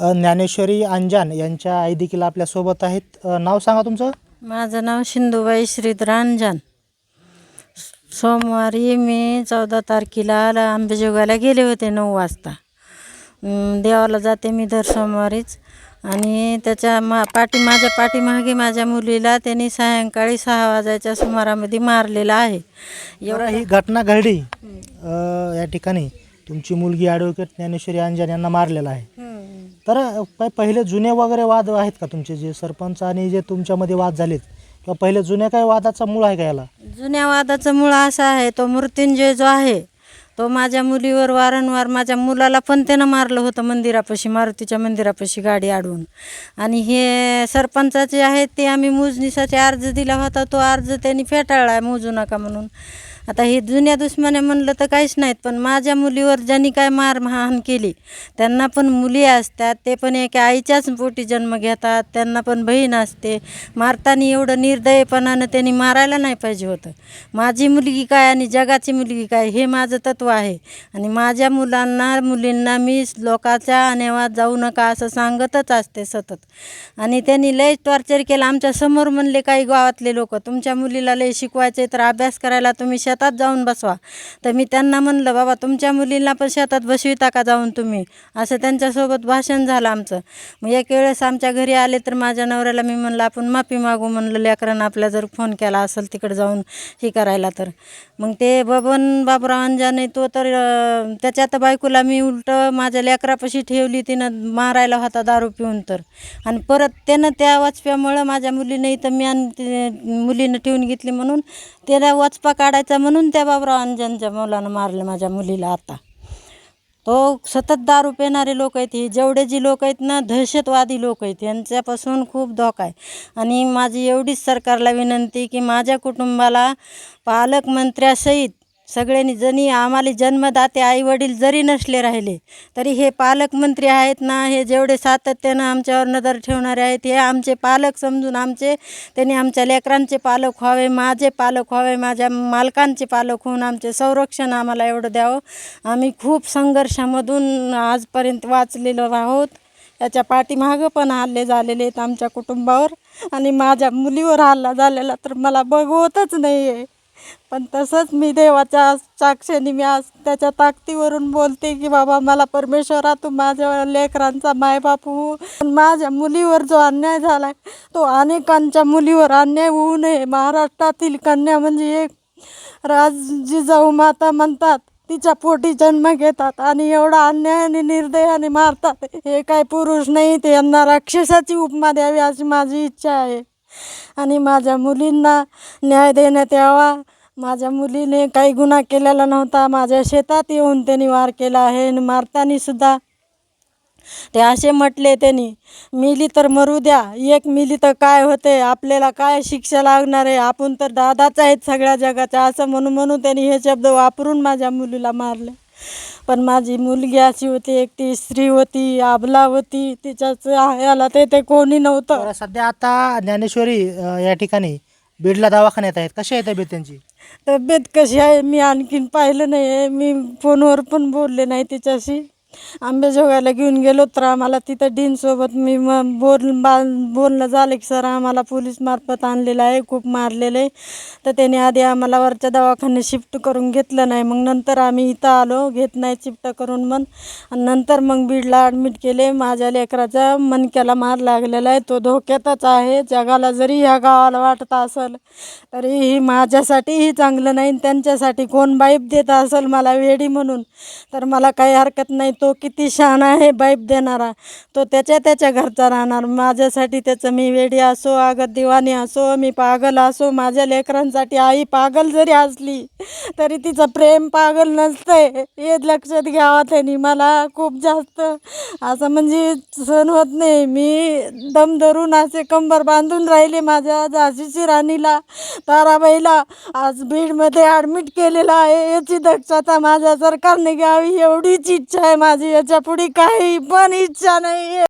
ज्ञानेश्वरी अंजान यांच्या आई देखील आपल्यासोबत आहेत. अ, नाव सांगा तुमचं? माझं नाव सिंधुबाई श्रीधर अंजन. सोमवारी मी चौदा तारखेला ल- गेले होते नऊ वाजता. अं, देवाला जाते मी दर सोमवारीच. आणि त्याच्या मा पाठी माझ्या पाठीमागे माझ्या मुलीला त्यांनी सायंकाळी सहा वाजायच्या सुमारामध्ये मारलेलं आहे. एवढा ही घटना घडली. अ, या ठिकाणी तुमची मुलगी ॲडव्होकेट ज्ञानेश्वरी अंजान यांना मारलेला आहे. तर काय पहिले जुने वगैरे वाद आहेत का तुमचे? जे सरपंच आणि जे तुमच्यामध्ये वाद झालेत किंवा पहिले जुन्या काही वादाचा मूळ आहे का याला? जुन्या वादाचं मूळ असं आहे तो मृत्युंजय जो आहे तो माझ्या मुलीवर वारंवार माझ्या मुलाला पण त्यानं मारलं होतं मंदिरापाशी मारुतीच्या मंदिरापाशी गाडी अडवून आणि हे सरपंचाचे आहेत ते आम्ही मोजणीसाठी अर्ज दिला होता तो अर्ज त्यांनी फेटाळला आहे मोजू नका म्हणून. आता हे जुन्या दुश्मने म्हणलं तर काहीच नाहीत पण माझ्या मुलीवर ज्यांनी काय मारहाण केली त्यांना पण मुली असतात ते पण एका आईच्याच पोटी जन्म घेतात त्यांना पण बहीण असते. मारताना एवढं निर्दयपणानं त्यांनी मारायला नाही पाहिजे होतं. माझी मुलगी काय आणि जगाची मुलगी काय हे माझं तत्त्व आहे. आणि माझ्या मुलांना मुलींना मी लोकाच्या अनेवात जाऊ नका असं सांगतच असते सतत. आणि त्यांनी लय टॉर्चर केलं. आमच्यासमोर म्हणले काही गावातले लोक तुमच्या मुलीला लय शिकवायचे तर अभ्यास करायला तुम्ही शेतात जाऊन बसवा. तर मी त्यांना म्हणलं बाबा तुमच्या मुलींना पण शेतात बसविता का जाऊन तुम्ही? असं त्यांच्यासोबत भाषण झालं आमचं. मग एक वेळेस आमच्या घरी आले तर माझ्या नवऱ्याला मी म्हणलं आपण माफी मागू म्हणलं लेकरानं आपल्या जर फोन केला असेल तिकडे जाऊन हे करायला तर. मग ते बबन बाबराव अंजाने तो तर त्याच्यात बायकोला मी उलटं माझ्या लेकरापाशी ठेवली तिनं मारायला होता दारू पिऊन तर. आणि परत त्यानं त्या वाचप्यामुळं माझ्या मुलीनं इथं मी आणि ते मुलीनं ठेवून घेतली म्हणून त्याला वचपा काढायचा म्हणून त्या बाबराव अंजनच्या मुलानं मारलं माझ्या मुलीला आता. तो सतत दारू पेणारे लोक आहेत हे जेवढे जी लोक आहेत ना दहशतवादी लोक आहेत यांच्यापासून खूप धोका आहे. आणि माझी एवढीच सरकारला विनंती की माझ्या कुटुंबाला पालकमंत्र्यासहित सगळ्यांनी जणी आम्हाला जन्मदाते आईवडील जरी नसले राहिले तरी हे पालकमंत्री आहेत ना हे जेवढे सातत्यानं आमच्यावर नजर ठेवणारे आहेत हे आमचे पालक समजून आमचे त्यांनी आमच्या लेकरांचे पालक व्हावे माझे पालक व्हावे माझ्या मालकांचे पालक होऊन आमचे संरक्षण आम्हाला एवढं द्यावं. आम्ही खूप संघर्षामधून आजपर्यंत वाचलेलो आहोत. त्याच्या पाठीमागं पण हल्ले झालेले आहेत आमच्या कुटुंबावर. आणि माझ्या मुलीवर हल्ला झालेला तर मला बघवतच नाही आहे पण तसंच मी देवाच्या साक्षीने मी आज त्याच्या ताकदीवरून बोलते की बाबा मला परमेश्वरा तू माझ्या लेकरांचा मायबाप हो पण माझ्या मुलीवर जो अन्याय झाला तो अनेकांच्या मुलीवर अन्याय होऊ नये. महाराष्ट्रातील कन्या म्हणजे एक राज जिजाऊ माता म्हणतात तिच्या पोटी जन्म घेतात आणि एवढा अन्याय आणि निर्दयाने मारतात. हे काय पुरुष नाही ते यांना राक्षसाची उपमा द्यावी अशी माझी इच्छा आहे. आणि माझ्या मुलींना न्याय देण्यात यावा. माझ्या मुलीने काही गुन्हा केलेला नव्हता. माझ्या शेतात येऊन त्यांनी वार केला आहे आणि मारताना सुद्धा. ते असे म्हटले त्यांनी मिली तर मरू द्या. एक मिली तर काय होते? आपल्याला काय शिक्षा लागणार आहे? आपण तर दादाच आहेत सगळ्या जगाच्या. असं म्हणून म्हणून त्यांनी हे शब्द वापरून माझ्या मुलीला मारले. पण माझी मुलगी अशी होती एक ती स्त्री होती आबला होती तिच्याच याला ते ते कोणी नव्हतं. बरं, सध्या आता ज्ञानेश्वरी अ, या ठिकाणी बीडला दवाखान्यात आहेत. कशी आहे तब्येत त्यांची? तब्येत कशी आहे? मी आणखीन पाहिलं नाही आहे मी फोनवर पण बोलले नाही तिच्याशी. आंबेजोगाईला घेऊन गेलो तर आम्हाला तिथं डीनसोबत मी मग बोल बा बोलणं झालं की सर आम्हाला पोलीसमार्फत आणलेलं आहे खूप मारलेलं आहे. तर त्याने आधी आम्हाला वरच्या दवाखान्यात शिफ्ट करून घेतलं नाही. मग नंतर आम्ही इथं आलो घेत नाही शिफ्ट करून मग आणि नंतर मग बीडला ॲडमिट केले. माझ्या लेकराचा मनक्याला मार लागलेला आहे. तो धोक्यातच आहे. जगाला जरी ह्या गावाला वाटत असेल तरीही माझ्यासाठीही चांगलं नाही. आणि त्यांच्यासाठी कोण बाईप देत असेल मला वेडी म्हणून. तर मला काही हरकत नाही. तो किती शहाण आहे बाईप देणारा. तो त्याच्या त्याच्या घरचा राहणार. माझ्यासाठी त्याचं मी वेडी असो अगं दिवाणी असो मी पागल असो माझ्या लेकरांसाठी आई पागल जरी असली तरी तिचं प्रेम पागल नसतंय. हे लक्षात घ्यावं त्यांनी. मला खूप जास्त असं म्हणजे सण होत नाही. मी दम धरून असे कंबर बांधून राहिले माझ्या झाशीची राणीला ताराबाईला. आज बीडमध्ये ॲडमिट केलेलं आहे. याची दक्षता माझ्या सरकारने घ्यावी एवढीच इच्छा आहे माझी याच्यापुढे काही पण इच्छा नाही आहे